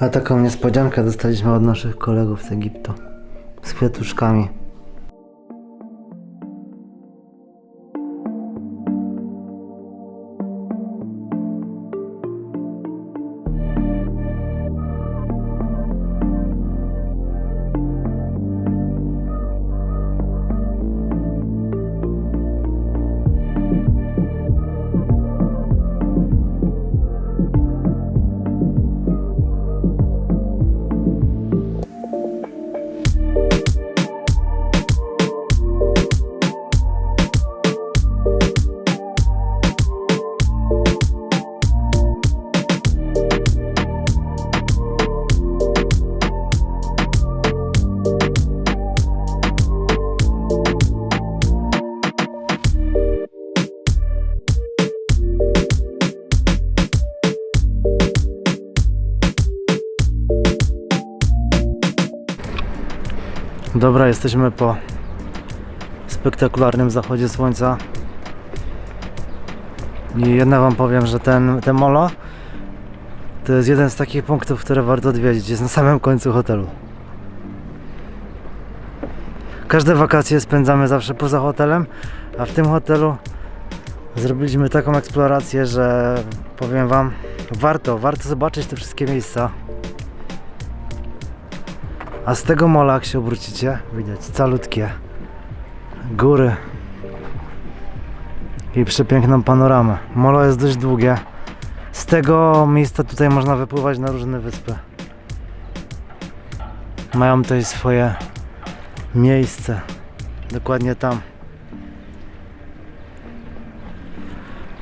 A taką niespodziankę dostaliśmy od naszych kolegów z Egiptu. Z kwiatuszkami. Jesteśmy po spektakularnym zachodzie słońca. I jedna wam powiem, że ten, ten molo to jest jeden z takich punktów, które warto odwiedzić. Jest na samym końcu hotelu. Każde wakacje spędzamy zawsze poza hotelem, a w tym hotelu zrobiliśmy taką eksplorację, że powiem wam, warto, warto zobaczyć te wszystkie miejsca. A z tego mola, jak się obrócicie, widać calutkie góry i przepiękną panoramę. Molo jest dość długie. Z tego miejsca tutaj można wypływać na różne wyspy. Mają tutaj swoje miejsce. Dokładnie tam.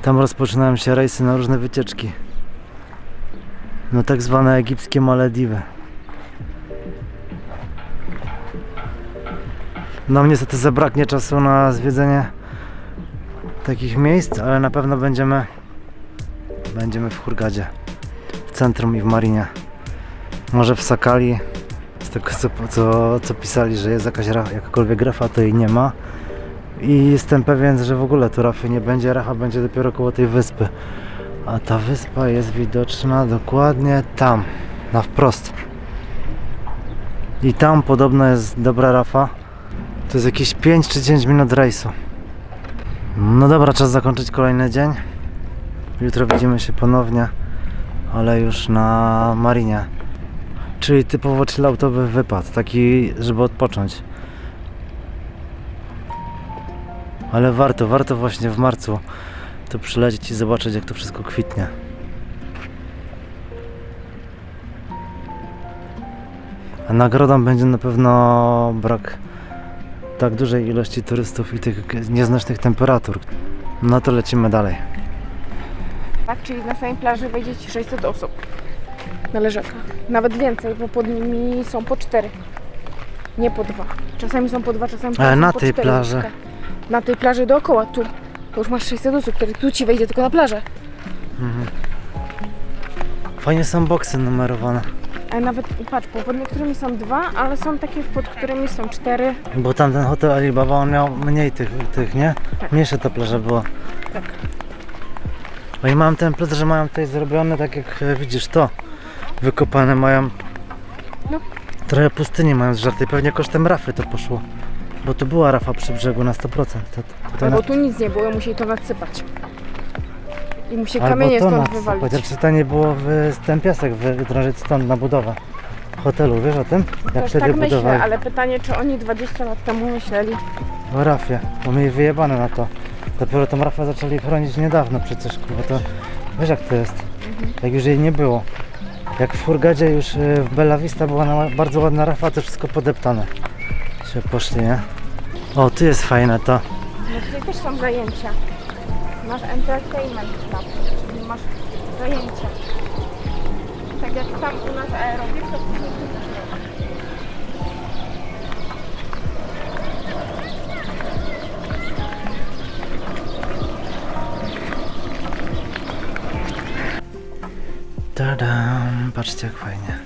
Tam rozpoczynają się rejsy na różne wycieczki. No tak zwane egipskie Malediwy. Nam niestety zabraknie czasu na zwiedzenie takich miejsc, ale na pewno będziemy będziemy w Hurgadzie, w centrum i w Marinie. Może w Sakali, z tego co, co, co pisali, że jest jakaś ra- jakakolwiek rafa, to jej nie ma. I jestem pewien, że w ogóle tu rafy nie będzie, rafa będzie dopiero koło tej wyspy. A ta wyspa jest widoczna dokładnie tam, na wprost. I tam podobno jest dobra rafa. To jest jakieś 5 czy 10 minut rejsu. No dobra, czas zakończyć kolejny dzień. Jutro widzimy się ponownie, ale już na marinie. Czyli typowo chilloutowy wypad, taki, żeby odpocząć. Ale warto, warto właśnie w marcu to przylecieć i zobaczyć jak to wszystko kwitnie. A nagrodą będzie na pewno brak tak dużej ilości turystów i tych nieznośnych temperatur. No to lecimy dalej. Tak, czyli na samej plaży wejdzie ci 600 osób na leżakach. Nawet więcej, bo pod nimi są po cztery. Nie po dwa. Czasami są po dwa, czasami Ale są na po tej cztery plaży? Na tej plaży dookoła, tu. To już masz 600 osób, które tu ci wejdzie tylko na plażę. Fajnie są boksy numerowane. A nawet, patrz, bo pod niektórymi są dwa, ale są takie, pod którymi są cztery. Bo tamten hotel Alibaba on miał mniej tych, tych nie? Tak. Mniejsze to plaże było. Tak. Oni mają ten plus, że mają tutaj zrobione tak jak e, widzisz to. Wykopane mają. No. Trochę pustyni mają zżartej. Pewnie kosztem rafy to poszło. Bo tu była rafa przy brzegu na 100%. To, to tutaj na... Albo tu nic nie było, musieli to nadsypać. I musi Albo kamienie to stąd nas. wywalić. Chociaż taniej było w, ten piasek wy- wydrążyć stąd na budowę hotelu. Wiesz o tym? Jak Też wtedy tak myślę, budowali. ale pytanie, czy oni 20 lat temu myśleli. O rafie, bo mieli wyjebane na to. Dopiero tą rafę zaczęli chronić niedawno przecież, kurwa, to wiesz jak to jest, jak już jej nie było. Jak w Hurgadzie już y, w Bella Vista była na, bardzo ładna rafa, to wszystko podeptane. Się poszli, nie? O, tu jest fajne to. No tutaj też są zajęcia. Masz entertainment club, czyli masz zajęcia. Tak jak tam u nas aerobik, to są tu też aerobik. Tadam, patrzcie jak fajnie.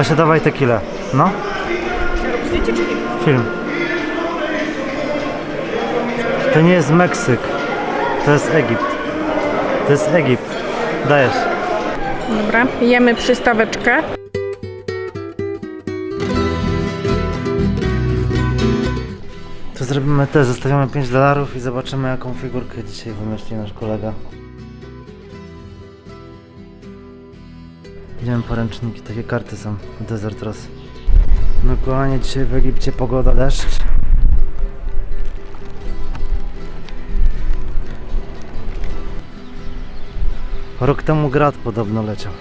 Właśnie dawaj tequilę. No, film? To nie jest Meksyk. To jest Egipt. To jest Egipt. Dajesz. Dobra, jemy przystaweczkę. To zrobimy też, zostawimy 5 dolarów i zobaczymy jaką figurkę dzisiaj wymyśli nasz kolega. Idziemy po ręczniki, takie karty są, Desert Rose. No kochanie, dzisiaj w Egipcie pogoda deszcz. Rok temu grad podobno leciał.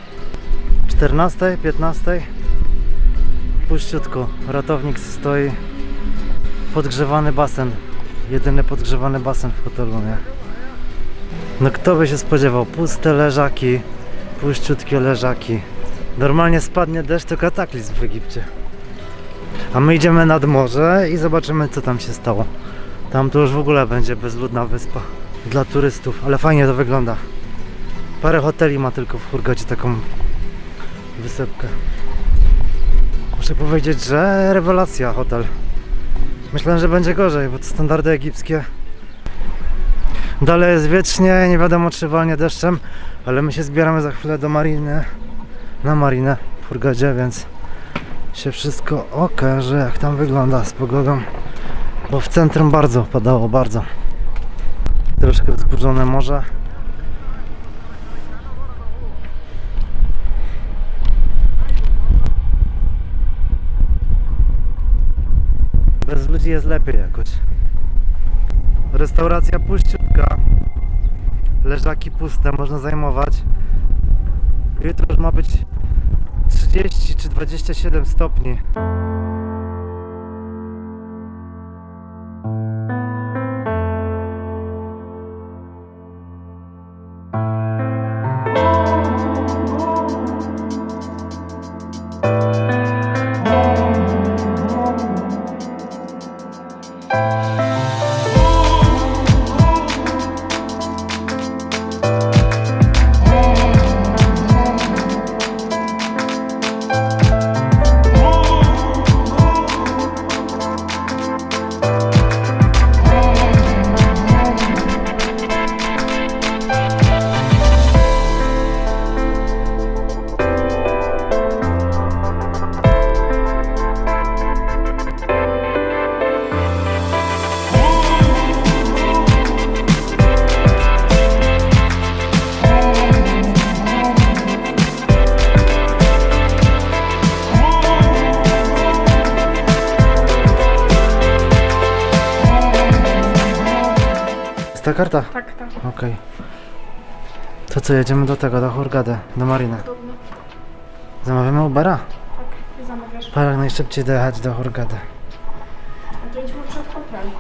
14, 15. Puściutko, ratownik stoi. Podgrzewany basen. Jedyny podgrzewany basen w hotelu, nie? No kto by się spodziewał? Puste leżaki, puściutkie leżaki. Normalnie spadnie deszcz, to kataklizm w Egipcie. A my idziemy nad morze i zobaczymy co tam się stało. Tam to już w ogóle będzie bezludna wyspa dla turystów, ale fajnie to wygląda. Parę hoteli ma tylko w Hurgadzie taką wysepkę. Muszę powiedzieć, że rewelacja hotel. Myślałem, że będzie gorzej, bo to standardy egipskie. Dalej jest wiecznie, nie wiadomo czy walnie deszczem, ale my się zbieramy za chwilę do mariny, na marinę w Hurgadzie, więc się wszystko okaże, jak tam wygląda z pogodą. Bo w centrum bardzo padało, bardzo. Troszkę wzburzone morze. Bez ludzi jest lepiej jakoś. Restauracja puściutka. Leżaki puste, można zajmować. Jutro już ma być 30 czy 27 stopni. Co, jedziemy do tego, do Hurgady, do mariny. Podobno. Zamawiamy Ubera? Tak, ty zamawiasz. Para jak najszybciej dojechać do Hurgady. A to idźmy przed hotel.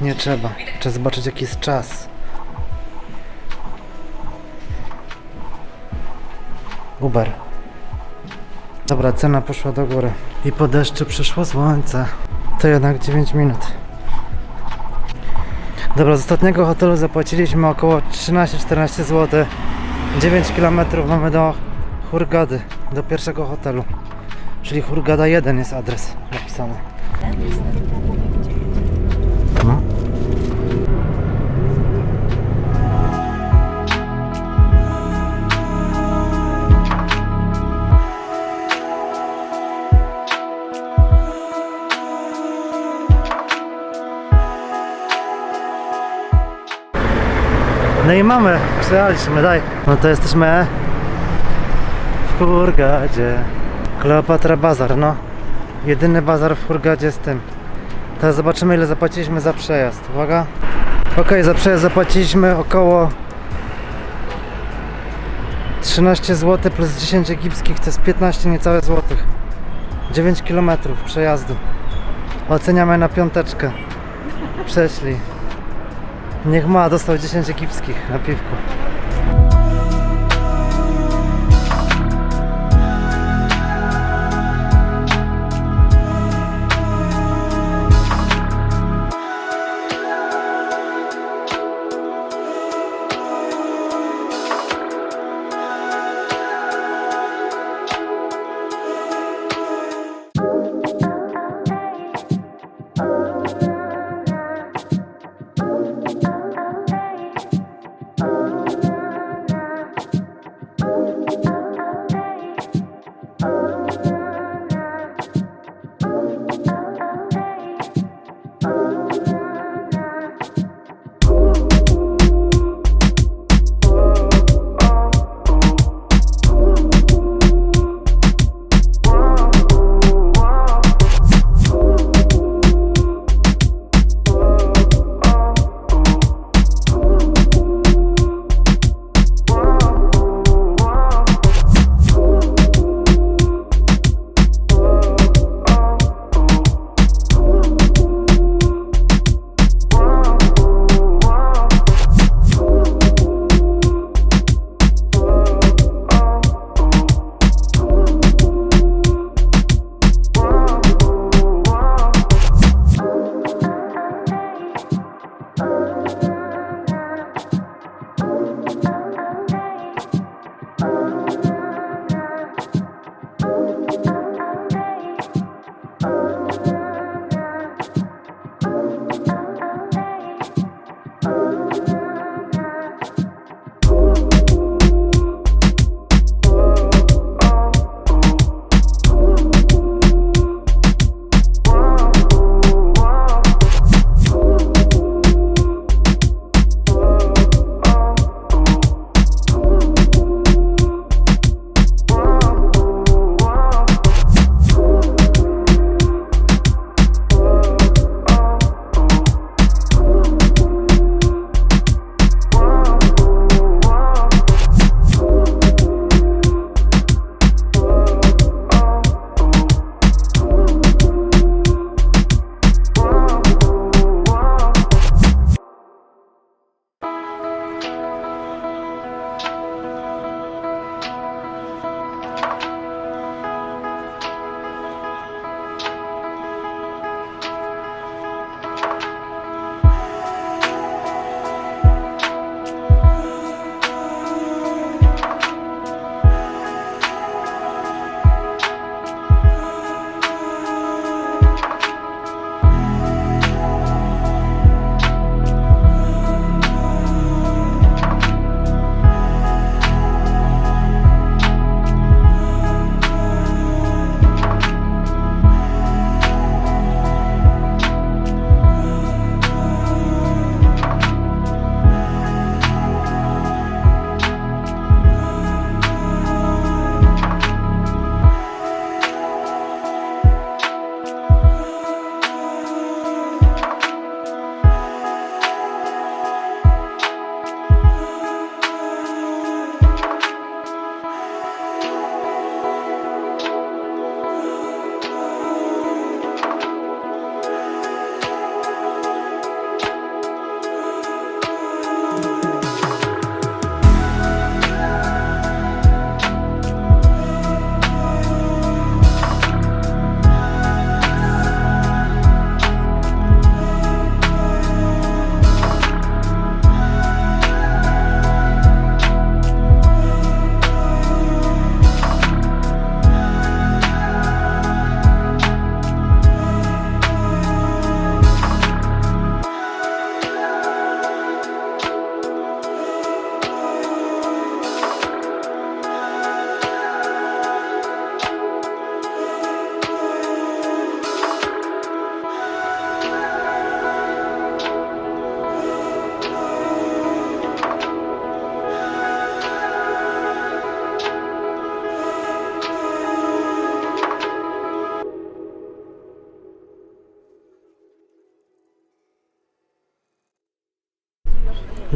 Nie trzeba. Trzeba zobaczyć jaki jest czas. Uber. Dobra, cena poszła do góry. I po deszczu przyszło słońce. To jednak 9 minut. Dobra, z ostatniego hotelu zapłaciliśmy około 13-14 zł. 9 km mamy do Hurgady, do pierwszego hotelu. Czyli Hurgada 1 jest adres napisany. No i mamy, przyjechaliśmy, daj. No to jesteśmy w Hurgadzie. Kleopatra Bazar, no. Jedyny bazar w Hurgadzie z tym. Teraz zobaczymy ile zapłaciliśmy za przejazd. Uwaga. Ok, za przejazd zapłaciliśmy około 13 zł plus 10 egipskich to jest 15 niecałe złotych. 9 km przejazdu. Oceniamy na piąteczkę. Przeszli. Niech ma, dostał 10 egipskich na piwku.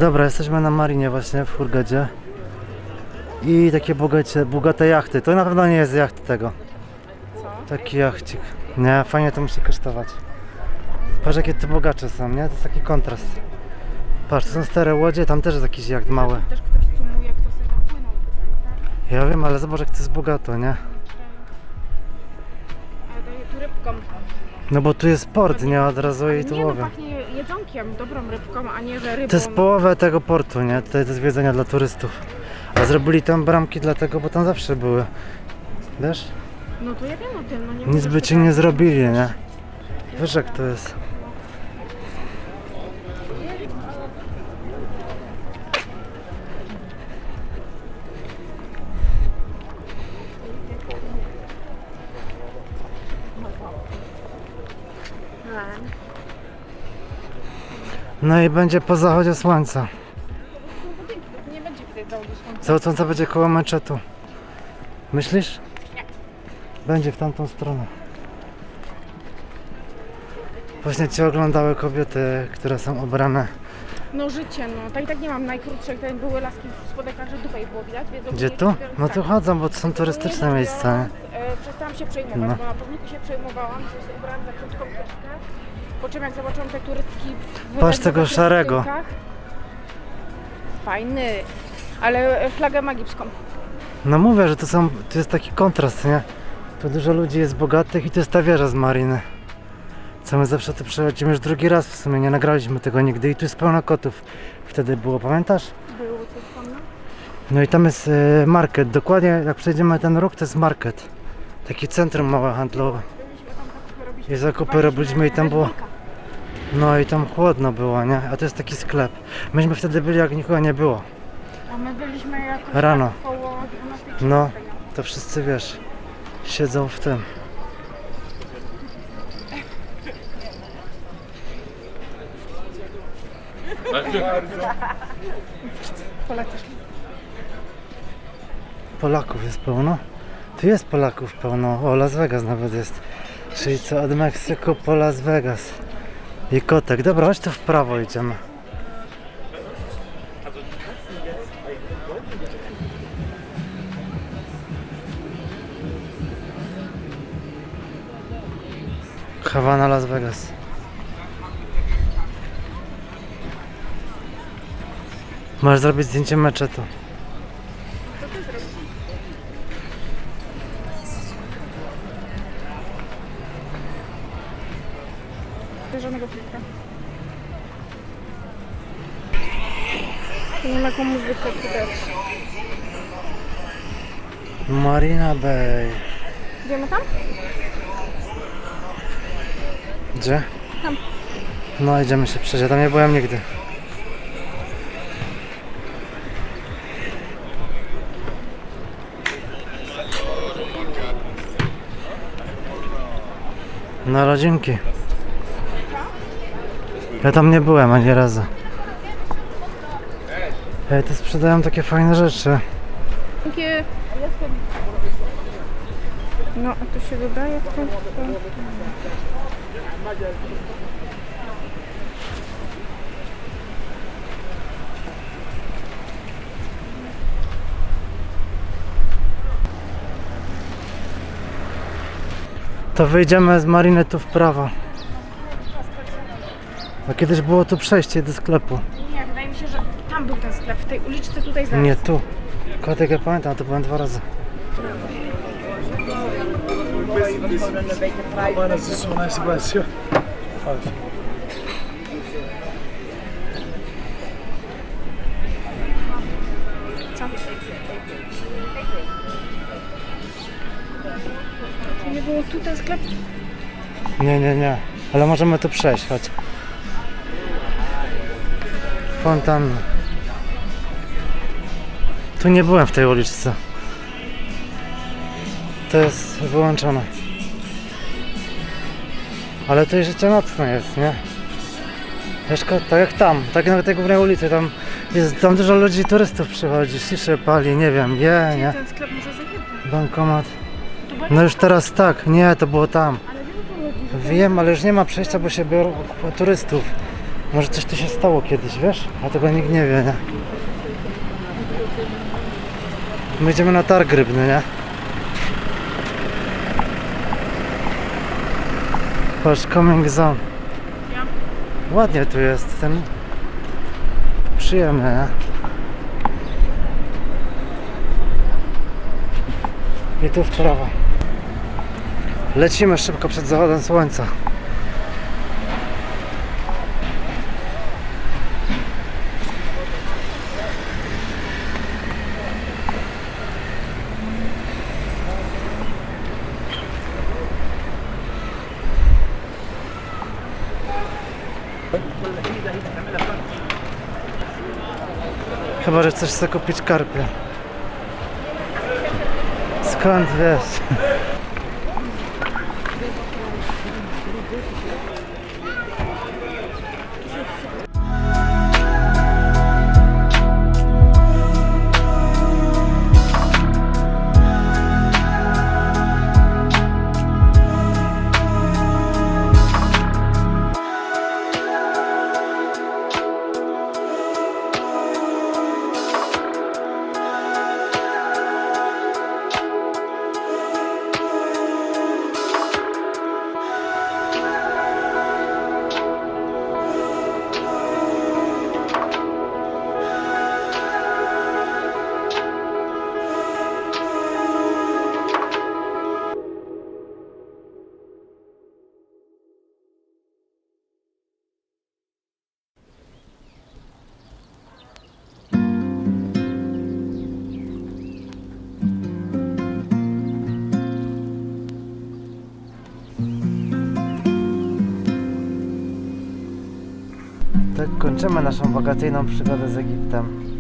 Dobra, jesteśmy na marinie właśnie w Hurgadzie. I takie bogacie, bogate jachty. To na pewno nie jest jacht tego. Taki jachcik. Nie, fajnie to musi kosztować. Patrz jakie to bogacze są, nie? To jest taki kontrast. Patrz, to są stare łodzie, tam też jest jakiś jacht mały. Też ktoś sumuje, kto sobie dopłynął. Ja wiem, ale zobacz jak to jest bogato, nie? Ale daje tu rybkom. No bo tu jest port, nie? Od razu i tu nie no, łowią. pachnie jedzonkiem, dobrą rybką, a nie, że rybą. To jest połowa tego portu, nie? Tutaj to jest jedzenia dla turystów. A zrobili tam bramki dlatego, bo tam zawsze były. Wiesz? No to ja wiem o tym, no nie Nic by ci nie zrobili, nie? Wiesz jak to jest. No i będzie po zachodzie słońca. Nie będzie widać słońca. Zachód słońca będzie koło meczetu. Myślisz? Będzie w tamtą stronę. Właśnie cię oglądały kobiety, które są ubrane. No życie, no. Tak i tak nie mam najkrótszych, to były laski w spodekach, że dupę ich było widać. Gdzie tu? nie No tu tak. chodzą, bo to są turystyczne Nie miejsca, nie? E, przestałam się przejmować, No. bo na pewniku się przejmowałam, że się ubrałam za krótką. Po czym jak zobaczyłam te turystki w Patrz tego szarego. Fajny, ale flagę magipską. No mówię, że to są, to jest taki kontrast, nie? Tu dużo ludzi jest bogatych i to jest ta wieża z mariny. Co my zawsze tu przechodzimy już drugi raz w sumie, nie nagraliśmy tego nigdy i tu jest pełno kotów. Wtedy było, pamiętasz? Było to wspomnę. No i tam jest e, market, dokładnie jak przejdziemy ten róg to jest market. Taki centrum małe handlowe. Byliśmy tam zakupy robić. I zakupy robiliśmy i tam było, no i tam chłodno było, nie? A to jest taki sklep. Myśmy wtedy byli jak nikogo nie było. A my byliśmy jakoś Rano. tak koło 12 No. To wszyscy wiesz, siedzą w tym. Polaków jest pełno. Tu jest Polaków pełno. O, Las Vegas nawet jest. Czyli co, od Meksyku po Las Vegas. I kotek. Dobra, chodź tu w prawo idziemy. Havana, Las Vegas. Możesz zrobić zdjęcie meczetu. Żadnego filtra. Nie wiem jaką muzykę tu dać. Marina Bay. Idziemy tam? Gdzie? Tam. No idziemy się przejść, ja tam nie byłem nigdy. Na rodzinki. Ja tam nie byłem ani razu. Ej, tu sprzedają takie fajne rzeczy. Takie... No, a to się dodaje w ten. To wyjdziemy z mariny tu w prawo. A kiedyś było tu przejście do sklepu. Nie, wydaje mi się, że tam był ten sklep, w tej uliczce tutaj zaraz. Nie tu. Kotek ja pamiętam, to byłem dwa razy. Mano, ze są najsytuacja. Co? To nie było tu ten sklep? Nie, nie, nie. Ale możemy tu przejść, chodź. Fontanna. Tu nie byłem w tej uliczce. To jest wyłączone. Ale to życie nocne jest, nie? Mieszka tak jak tam, tak jak na tej głównej ulicy, tam jest, tam dużo ludzi, turystów przychodzi, ciszy pali, nie wiem, je, nie? ten sklep może zajebać? Bankomat. No już teraz tak, nie, to było tam. Wiem, ale już nie ma przejścia, bo się biorą turystów. Może coś tu się stało kiedyś, wiesz? A tego nikt nie wie, nie? My idziemy na targ rybny, nie? Patrz, coming zone. Ładnie tu jest, ten... Przyjemny, nie? I tu w prawo. Lecimy szybko przed zachodem słońca. Chyba, że chcesz sobie kupić karpia. Skąd wiesz? Kończymy naszą wakacyjną przygodę z Egiptem.